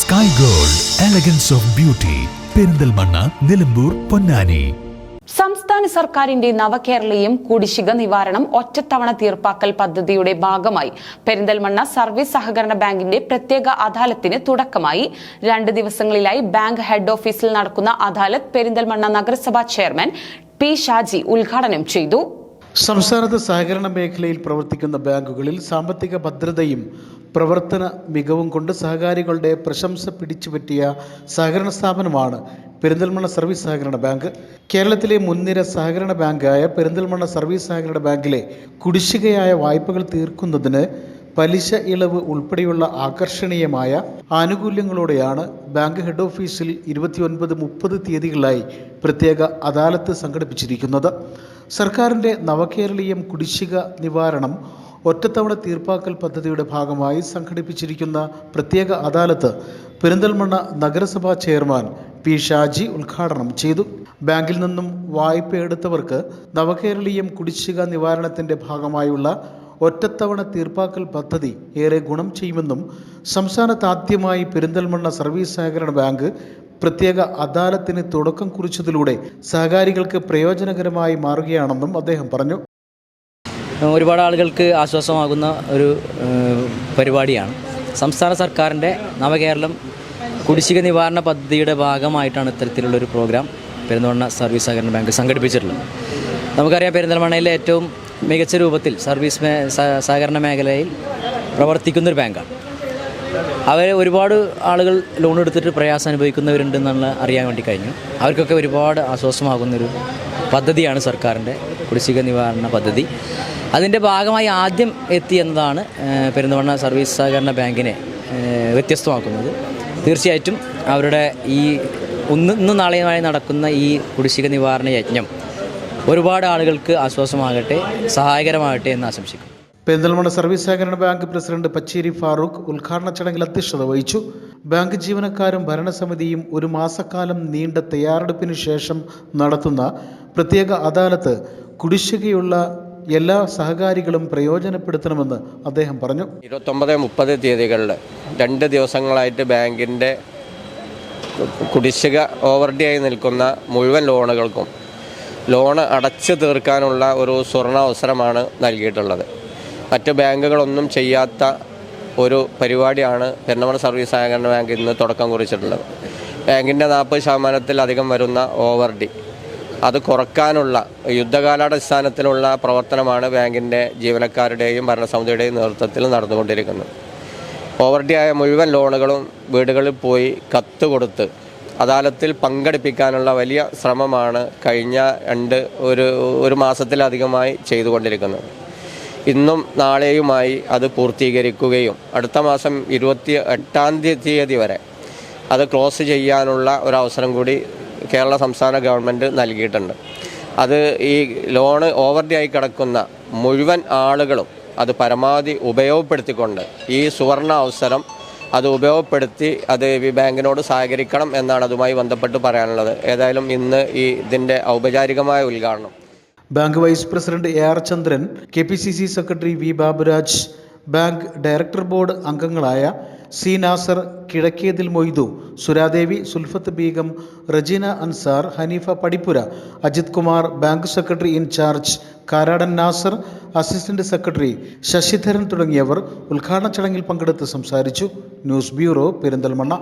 Sky gold elegance of beauty Perinthalmanna Nilambur Ponnani. സംസ്ഥാന സർക്കാരിന്റെ നവകേരളീയം കുടിശ്ശിക നിവാരണം ഒറ്റത്തവണ തീർപ്പാക്കൽ പദ്ധതിയുടെ ഭാഗമായി പെരിന്തൽമണ്ണ സർവീസ് സഹകരണ ബാങ്കിന്റെ പ്രത്യേക അദാലത്തിന് തുടക്കമായി. രണ്ട് ദിവസങ്ങളിലായി ബാങ്ക് ഹെഡ് ഓഫീസിൽ നടക്കുന്ന അദാലത്ത് പെരിന്തൽമണ്ണ നഗരസഭാ ചെയർമാൻ പി ഷാജി ഉദ്ഘാടനം ചെയ്തു. സംസ്ഥാനത്ത് സഹകരണ മേഖലയിൽ പ്രവർത്തിക്കുന്ന ബാങ്കുകളിൽ സാമ്പത്തിക ഭദ്രതയും പ്രവർത്തന മികവും കൊണ്ട് സഹകാരികളുടെ പ്രശംസ പിടിച്ചുപറ്റിയ സഹകരണ സ്ഥാപനമാണ് പെരിന്തൽമണ്ണ സർവീസ് സഹകരണ ബാങ്ക്. കേരളത്തിലെ മുൻനിര സഹകരണ ബാങ്കായ പെരിന്തൽമണ്ണ സർവീസ് സഹകരണ ബാങ്കിലെ കുടിശ്ശികയായ വായ്പകൾ തീർക്കുന്നതിന് പലിശ ഇളവ് ഉൾപ്പെടെയുള്ള ആകർഷണീയമായ ആനുകൂല്യങ്ങളോടെയാണ് ബാങ്ക് ഹെഡ് ഓഫീസിൽ ഇരുപത്തിയൊൻപത് മുപ്പത് തീയതികളായി പ്രത്യേക അദാലത്ത് സംഘടിപ്പിച്ചിരിക്കുന്നത്. സർക്കാരിന്റെ നവകേരളീയം കുടിശ്ശിക നിവാരണം ഒറ്റത്തവണ തീർപ്പാക്കൽ പദ്ധതിയുടെ ഭാഗമായി സംഘടിപ്പിച്ചിരിക്കുന്ന പ്രത്യേക അദാലത്ത് പെരിന്തൽമണ്ണ നഗരസഭാ ചെയർമാൻ പി ഷാജി ഉദ്ഘാടനം ചെയ്തു. ബാങ്കിൽ നിന്നും വായ്പ എടുത്തവർക്ക് നവകേരളീയം കുടിശ്ശിക നിവാരണത്തിന്റെ ഭാഗമായുള്ള ഒറ്റത്തവണ തീർപ്പാക്കൽ പദ്ധതി ഏറെ ഗുണം ചെയ്യുമെന്നും സംസ്ഥാനത്താദ്യമായി പെരിന്തൽമണ്ണ സർവീസ് സഹകരണ ബാങ്ക് പ്രത്യേക അദാലത്തിന് തുടക്കം കുറിച്ചതിലൂടെ സഹകാരികൾക്ക് പ്രയോജനകരമായി മാറുകയാണെന്നും അദ്ദേഹം പറഞ്ഞു. ഒരുപാട് ആളുകൾക്ക് ആശ്വാസമാകുന്ന ഒരു പരിപാടിയാണ്. സംസ്ഥാന സർക്കാരിന്റെ നവകേരളം കുടിശ്ശിക നിവാരണ പദ്ധതിയുടെ ഭാഗമായിട്ടാണ് ഇത്തരത്തിലുള്ളൊരു പ്രോഗ്രാം പെരുന്തൽമണ്ണ സർവീസ് സഹകരണ ബാങ്ക് സംഘടിപ്പിച്ചിട്ടുള്ളത്. നമുക്കറിയാം പെരിന്തൽമണ്ണയിലെ ഏറ്റവും മികച്ച രൂപത്തിൽ സർവീസ് സഹകരണ മേഖലയിൽ പ്രവർത്തിക്കുന്നൊരു ബാങ്കാണ്. അവർ ഒരുപാട് ആളുകൾ ലോൺ എടുത്തിട്ട് പ്രയാസം അനുഭവിക്കുന്നവരുണ്ട് അനുഭവിക്കുന്നവരുണ്ടെന്നുള്ള അറിയാൻ വേണ്ടി കഴിഞ്ഞു. അവർക്കൊക്കെ ഒരുപാട് ആശ്വാസമാകുന്നൊരു പദ്ധതിയാണ് സർക്കാരിന്റെ കുടിശ്ശിക നിവാരണ പദ്ധതി. അതിന്റെ ഭാഗമായി ആദ്യം എത്തി എന്നതാണ് പെരുന്തവണ്ണ സർവീസ് സഹകരണ ബാങ്കിനെ വ്യത്യസ്തമാക്കുന്നത്. തീർച്ചയായിട്ടും അവരുടെ ഈ ഒന്ന് നാളെയുമായി നടക്കുന്ന ഈ കുടിശ്ശിക നിവാരണ യജ്ഞം ഒരുപാട് ആളുകൾക്ക് ആശ്വാസമാകട്ടെ സഹായകരമാകട്ടെ എന്ന് ആശംസിക്കുന്നു. പെരിന്തൽമണ്ണ സർവീസ് സഹകരണ ബാങ്ക് പ്രസിഡന്റ് പച്ചേരി ഫാറൂഖ് ഉദ്ഘാടന ചടങ്ങിൽ അധ്യക്ഷത വഹിച്ചു. ബാങ്ക് ജീവനക്കാരും ഭരണസമിതിയും ഒരു മാസക്കാലം നീണ്ട തയ്യാറെടുപ്പിന് ശേഷം നടത്തുന്ന പ്രത്യേക അദാലത്ത് കുടിശ്ശികയുള്ള എല്ലാ സഹകാരികളും പ്രയോജനപ്പെടുത്തണമെന്ന് അദ്ദേഹം പറഞ്ഞു. ഇരുപത്തൊമ്പത് മുപ്പത് തീയതികളിൽ രണ്ട് ദിവസങ്ങളായിട്ട് ബാങ്കിന്റെ കുടിശ്ശിക ഓവർഡിയായി നിൽക്കുന്ന മുഴുവൻ ലോണുകൾക്കും ലോണ് അടച്ചു തീർക്കാനുള്ള ഒരു സുവർണാവസരമാണ് നൽകിയിട്ടുള്ളത്. മറ്റ് ബാങ്കുകളൊന്നും ചെയ്യാത്ത ഒരു പരിപാടിയാണ് പെരുന്നമണ സർവീസ് സഹകരണ ബാങ്ക് ഇന്ന് തുടക്കം കുറിച്ചിട്ടുള്ളത്. ബാങ്കിന്റെ നാൽപ്പത് ശതമാനത്തിലധികം വരുന്ന ഓവർ ഡി. അത് കുറക്കാനുള്ള യുദ്ധകാലാടിസ്ഥാനത്തിലുള്ള പ്രവർത്തനമാണ് ബാങ്കിന്റെ ജീവനക്കാരുടെയും ഭരണസമിതിയുടെയും നേതൃത്വത്തിൽ നടന്നുകൊണ്ടിരിക്കുന്നത്. ഓവർ ഡി ആയ മുഴുവൻ ലോണുകളും വീടുകളിൽ പോയി കത്ത് കൊടുത്ത് അദാലത്തിൽ പങ്കെടുപ്പിക്കാനുള്ള വലിയ ശ്രമമാണ് കഴിഞ്ഞ രണ്ട് ഒരു ഒരു മാസത്തിലധികമായി ചെയ്തുകൊണ്ടിരിക്കുന്നത്. ഇന്നും നാളെയുമായി അത് പൂർത്തീകരിക്കുകയും അടുത്ത മാസം ഇരുപത്തി എട്ടാം തീയതി വരെ അത് ക്ലോസ് ചെയ്യാനുള്ള ഒരു അവസരം കൂടി കേരള സംസ്ഥാന ഗവൺമെന്റ് നൽകിയിട്ടുണ്ട്. അത് ഈ ലോണ് ഓവർഡി ആയി കിടക്കുന്ന മുഴുവൻ ആളുകളും അത് പരമാവധി ഉപയോഗപ്പെടുത്തിക്കൊണ്ട് ഈ സുവർണ അവസരം അത് ഉപയോഗപ്പെടുത്തി അത് ഈ ബാങ്കിനോട് സഹകരിക്കണം എന്നാണ് അതുമായി ബന്ധപ്പെട്ട് പറയാനുള്ളത്. ഏതായാലും ഇന്ന് ഈ ഇതിന്റെ ഔപചാരികമായ ഉദ്ഘാടനം bank vice president A R Chandran K P C C secretary V Baburaj bank director board അംഗങ്ങളായ C Nasar Kizhakkethil Moidu Suradevi Sulfath Beegum Rajeena Ansar Haneefa Padippura Ajith Kumar bank secretary in charge Karadan Nasar assistant secretary Sasidharan തുടങ്ങിയവർ ഉദ്ഘാടന ചടങ്ങിൽ പങ്കെടുത്ത് സംസാരിച്ചു. News bureau Perinthalmanna.